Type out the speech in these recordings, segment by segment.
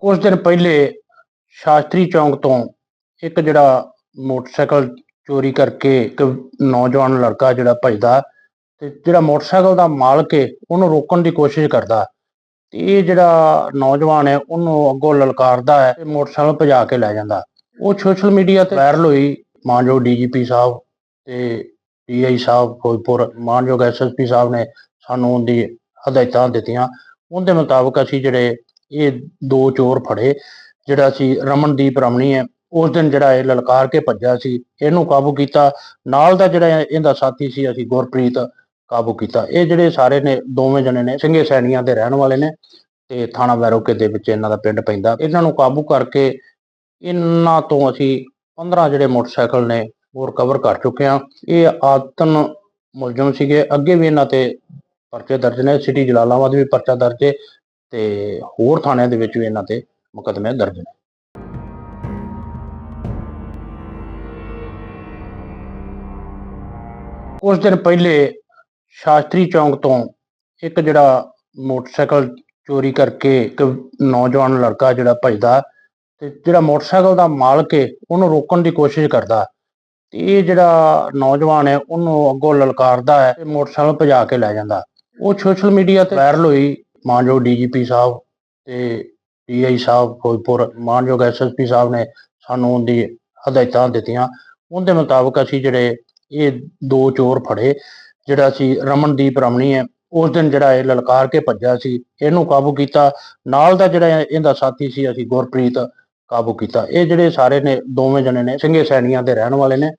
ਕੁਝ ਦਿਨ ਪਹਿਲੇ ਸ਼ਾਸਤਰੀ ਚੌਂਕ ਤੋਂ ਇੱਕ ਜਿਹੜਾ ਮੋਟਰਸਾਈਕਲ ਚੋਰੀ ਕਰਕੇ ਇੱਕ ਨੌਜਵਾਨ ਲੜਕਾ ਜਿਹੜਾ ਭਜਦਾ ਤੇ ਜਿਹੜਾ ਮੋਟਰਸਾਈਕਲ ਦਾ ਮਾਲਕ ਹੈ ਉਹਨੂੰ ਰੋਕਣ ਦੀ ਕੋਸ਼ਿਸ਼ ਕਰਦਾ। ਇਹ ਜਿਹੜਾ ਨੌਜਵਾਨ ਹੈ ਉਹਨੂੰ ਅੱਗੋਂ ਲਲਕਾਰਦਾ ਹੈ ਤੇ ਮੋਟਰਸਾਈਕਲ ਭਜਾ ਕੇ ਲੈ ਜਾਂਦਾ। ਉਹ ਸੋਸ਼ਲ ਮੀਡੀਆ ਤੇ ਵਾਇਰਲ ਹੋਈ ਮਾਨਯੋਗ ਡੀਜੀਪੀ ਸਾਹਿਬ ਤੇ ਡੀਆਈ ਸਾਹਿਬ ਫਿਰੋਜ਼ਪੁਰ, ਮਾਨਯੋਗ ਐਸਐਸਪੀ ਸਾਹਿਬ ਨੇ ਸਾਨੂੰ ਉਹਦੀ ਹਦਾਇਤਾਂ ਦਿੱਤੀਆਂ। ਉਹਦੇ ਮੁਤਾਬਕ ਅਸੀਂ ਜਿਹੜੇ ਇਹ ਦੋ ਚੋਰ ਫੜੇ, ਜਿਹੜਾ ਸੀ ਰਮਨਦੀਪ ਰਮਣੀ ਹੈ, ਉਸ ਦਿਨ ਜਿਹੜਾ ਇਹ ਲਲਕਾਰ ਕੇ ਭੱਜਿਆ ਸੀ, ਇਹਨੂੰ ਕਾਬੂ ਕੀਤਾ, ਨਾਲ ਦਾ ਜਿਹੜਾ ਇਹਦਾ ਸਾਥੀ ਸੀ ਅਸੀਂ ਗੁਰਪ੍ਰੀਤ, ਕਾਬੂ ਕੀਤਾ। ਇਹ ਜਿਹੜੇ ਸਾਰੇ ਨੇ, ਦੋਵੇਂ ਜਣੇ ਨੇ, ਸਿੰਘੇ ਸੈਣੀਆਂ ਦੇ ਰਹਿਣ ਵਾਲੇ ਨੇ, ਤੇ ਥਾਣਾ ਵੈਰੋਕੇ ਦੇ ਵਿੱਚ ਇਹਨਾਂ ਦਾ ਪਿੰਡ ਪੈਂਦਾ। ਇਹਨਾਂ ਨੂੰ ਕਾਬੂ ਕਰਕੇ ਇਹਨਾਂ ਤੋਂ ਅਸੀਂ 15 ਜਿਹੜੇ ਮੋਟਰਸਾਈਕਲ ਨੇ ਉਹ ਰਿਕਵਰ ਕਰ ਚੁੱਕੇ ਹਾਂ। ਇਹ ਆਤਨ ਮੁਲਜ਼ਮ ਸੀਗੇ, ਅੱਗੇ ਵੀ ਇਹਨਾਂ ਤੇ ਪਰਚੇ ਦਰਜ ਨੇ, ਸਿਟੀ ਜਲਾਲਾਬਾਦ ਵੀ ਪਰਚਾ ਦਰਜ ਹੈ ਤੇ ਹੋਰ ਥਾਣਿਆਂ ਦੇ ਵਿੱਚ ਵੀ ਇਹਨਾਂ ਤੇ ਮੁਕੱਦਮੇ ਦਰਜ ਨੇ। ਕੁਝ ਦਿਨ ਪਹਿਲੇ ਸ਼ਾਸਤਰੀ ਚੌਂਕ ਤੋਂ ਇੱਕ ਜਿਹੜਾ ਮੋਟਰਸਾਈਕਲ ਚੋਰੀ ਕਰਕੇ ਇੱਕ ਨੌਜਵਾਨ ਲੜਕਾ ਜਿਹੜਾ ਭਜਦਾ ਤੇ ਜਿਹੜਾ ਮੋਟਰਸਾਈਕਲ ਦਾ ਮਾਲਕ ਹੈ ਉਹਨੂੰ ਰੋਕਣ ਦੀ ਕੋਸ਼ਿਸ਼ ਕਰਦਾ। ਤੇ ਇਹ ਜਿਹੜਾ ਨੌਜਵਾਨ ਹੈ ਉਹਨੂੰ ਅੱਗੋਂ ਲਲਕਾਰਦਾ ਹੈ ਤੇ ਮੋਟਰਸਾਈਕਲ ਭਜਾ ਕੇ ਲੈ ਜਾਂਦਾ। ਉਹ ਸੋਸ਼ਲ ਮੀਡੀਆ ਤੇ ਵਾਇਰਲ ਹੋਈ ਮਾਨਯੋਗ ਡੀਜੀਪੀ ਸਾਹਿਬ ਤੇ ਡੀਆਈ ਸਾਹਿਬ ਫਿਰੋਜ਼ਪੁਰ, ਮਾਨਯੋਗ ਐਸਐਸਪੀ ਸਾਹਿਬ ਨੇ ਸਾਨੂੰ ਉਹਦੀ ਹਦਾਇਤਾਂ ਦਿੱਤੀਆਂ। ਉਹਦੇ ਮੁਤਾਬਕ ਅਸੀਂ ਜਿਹੜੇ ਇਹ ਦੋ ਚੋਰ ਫੜੇ, ਜਿਹੜਾ ਸੀ ਰਮਨਦੀਪ ਰਮਣੀ ਹੈ, ਉਸ ਦਿਨ ਜਿਹੜਾ ਇਹ ਲਲਕਾਰ ਕੇ ਭੱਜਿਆ ਸੀ, ਇਹਨੂੰ ਕਾਬੂ ਕੀਤਾ। ਨਾਲ ਦਾ ਜਿਹੜਾ ਇਹਦਾ ਸਾਥੀ ਸੀ, ਅਸੀਂ ਗੁਰਪ੍ਰੀਤ ਕਾਬੂ ਕੀਤਾ। ਇਹ ਜਿਹੜੇ ਸਾਰੇ ਨੇ, ਦੋਵੇਂ ਜਣੇ ਨੇ, ਸਿੰਘੇ ਸੈਣੀਆਂ ਦੇ ਰਹਿਣ ਵਾਲੇ ਨੇ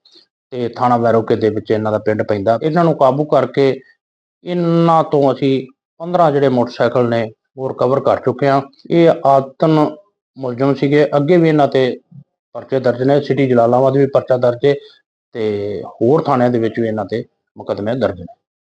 ਤੇ ਥਾਣਾ ਵੈਰੋਕੇ ਦੇ ਵਿੱਚ ਇਹਨਾਂ ਦਾ ਪਿੰਡ ਪੈਂਦਾ। ਇਹਨਾਂ ਨੂੰ ਕਾਬੂ ਕਰਕੇ ਇਹਨਾਂ ਤੋਂ ਅਸੀਂ 15 ਜਿਹੜੇ ਮੋਟਰਸਾਈਕਲ ਨੇ ਉਹ ਰਿਕਵਰ ਕਰ ਚੁੱਕੇ ਆ ਇਹ ਆਤਨ ਮੁਲਜ਼ਮ ਸੀਗੇ। ਅੱਗੇ ਵੀ ਇਹਨਾਂ ਤੇ ਪਰਚੇ ਦਰਜ ਨੇ। ਸਿਟੀ ਜਲਾਲਾਬਾਦ ਵੀ ਪਰਚਾ ਦਰਜ ਹੈ ਤੇ ਹੋਰ ਥਾਣਿਆਂ ਦੇ ਵਿੱਚ ਵੀ ਇਹਨਾਂ ਤੇ ਮੁਕੱਦਮੇ ਦਰਜ ਨੇ।